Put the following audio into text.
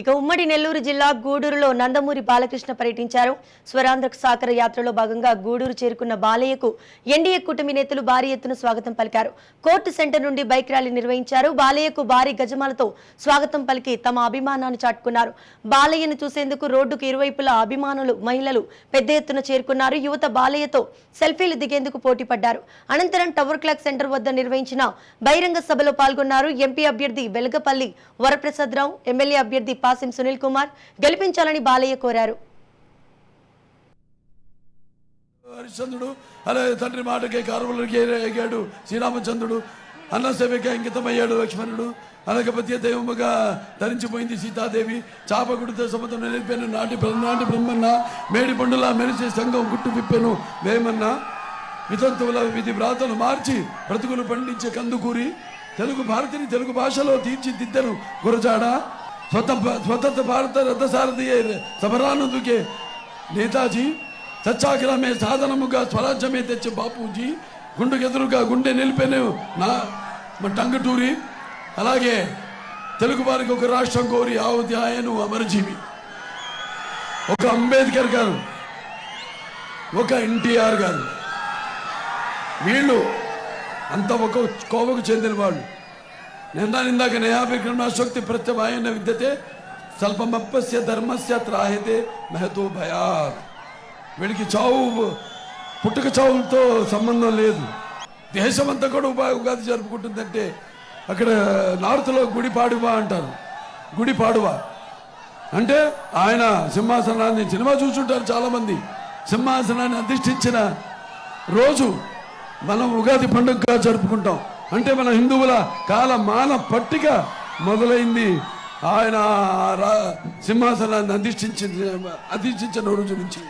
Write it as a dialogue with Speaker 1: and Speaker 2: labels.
Speaker 1: ఇక ఉమ్మడి నెల్లూరు జిల్లా గూడూరులో నందమూరి బాలకృష్ణ పర్యటించారు. స్వరాంధ్ర సాకర యాత్రలో భాగంగా గూడూరు చేరుకున్న బాలయ్యకు ఎన్డీఏ కూటమి నేతలు భారీ ఎత్తున స్వాగతం పలికారు. కోర్టు సెంటర్ నుండి బైక్ ర్యాలీ నిర్వహించారు. బాలయ్యకు భారీ గజమాలతో స్వాగతం పలికి తమ అభిమానాన్ని చాటుకున్నారు. బాలయ్యను చూసేందుకు రోడ్డుకు ఇరువైపులా అభిమానులు మహిళలు పెద్ద ఎత్తున చేరుకున్నారు. యువత బాలయ్యతో సెల్ఫీలు దిగేందుకు పోటీ పడ్డారు. అనంతరం టవర్ క్లాక్ సెంటర్ వద్ద నిర్వహించిన బహిరంగ సభలో పాల్గొన్నారు. ఎంపీ అభ్యర్థి వెలగపల్లి వరప్రసాదరావు ఎమ్మెల్యే అభ్యర్థి పాసిం సునీల్ కుమార్ గెలిపించాలని బాలయ్య కోరారు.
Speaker 2: హరిశ్చంద్రుడు అలాగే తండ్రి మాటకే కారువులకి ఎగాడు శ్రీరామచంద్రుడు అన్న సేవకి అంకితమయ్యాడు లక్ష్మణుడు. అనగపత్య దైవముగా ధరించిపోయింది సీతాదేవి. చాపగుడితో సముద్రం నిలిపాను నాటి నాటి బ్రహ్మన్న మేడి పండులా మెరిసే సంఘం గుట్టు విప్పెను వేమన్న. వితంతువుల విధి వ్రాతలు మార్చి బ్రతుకులు పండించే కందుకూరి. తెలుగు భారతిని తెలుగు భాషలో తీర్చిదిద్దను గురజాడ. స్వతంత్ర స్వతంత్ర భారత రథసారథి సమరానందుకే నేతాజీ సత్యాగ్రహమే సాధనముగా స్వరాజ్యమే తెచ్చే బాపూజీ గుండెకెదురుగా గుండె నిలిపిన నా మా టంగటూరి అలాగే తెలుగు వారికి ఒక రాష్ట్రం కోరి ఆవుతి ఆయను అమరజీవి. ఒక అంబేద్కర్ గారు ఒక ఎన్టీఆర్ గారు. వీళ్ళు అంత ఒక కోవకు చెందిన వాళ్ళు. నిన్న ఇందాక నయాభిక్రమాశక్తి ప్రత్యమాయన విద్యతే స్వల్పమప్పస్య ధర్మస్య త్రాహితే మహతో భయాత్ వీడికి చావు పుట్టుక చావులతో సంబంధం లేదు। దేశమంతా కూడా ఉపా ఉగాది జరుపుకుంటుందంటే అక్కడ నార్త్లో గుడి పాడువా అంటారు। గుడిపాడువా అంటే ఆయన సింహాసనాన్ని సినిమా చూసుంటారు చాలామంది సింహాసనాన్ని అధిష్ఠించిన రోజు మనం ఉగాది పండుగగా జరుపుకుంటాం. అంటే మన హిందువుల కాల మాన పట్టిక మొదలైంది. ఆయన రా సింహాసనాన్ని అధిష్ఠించిన అధిష్ఠించిన రోజు నుంచి.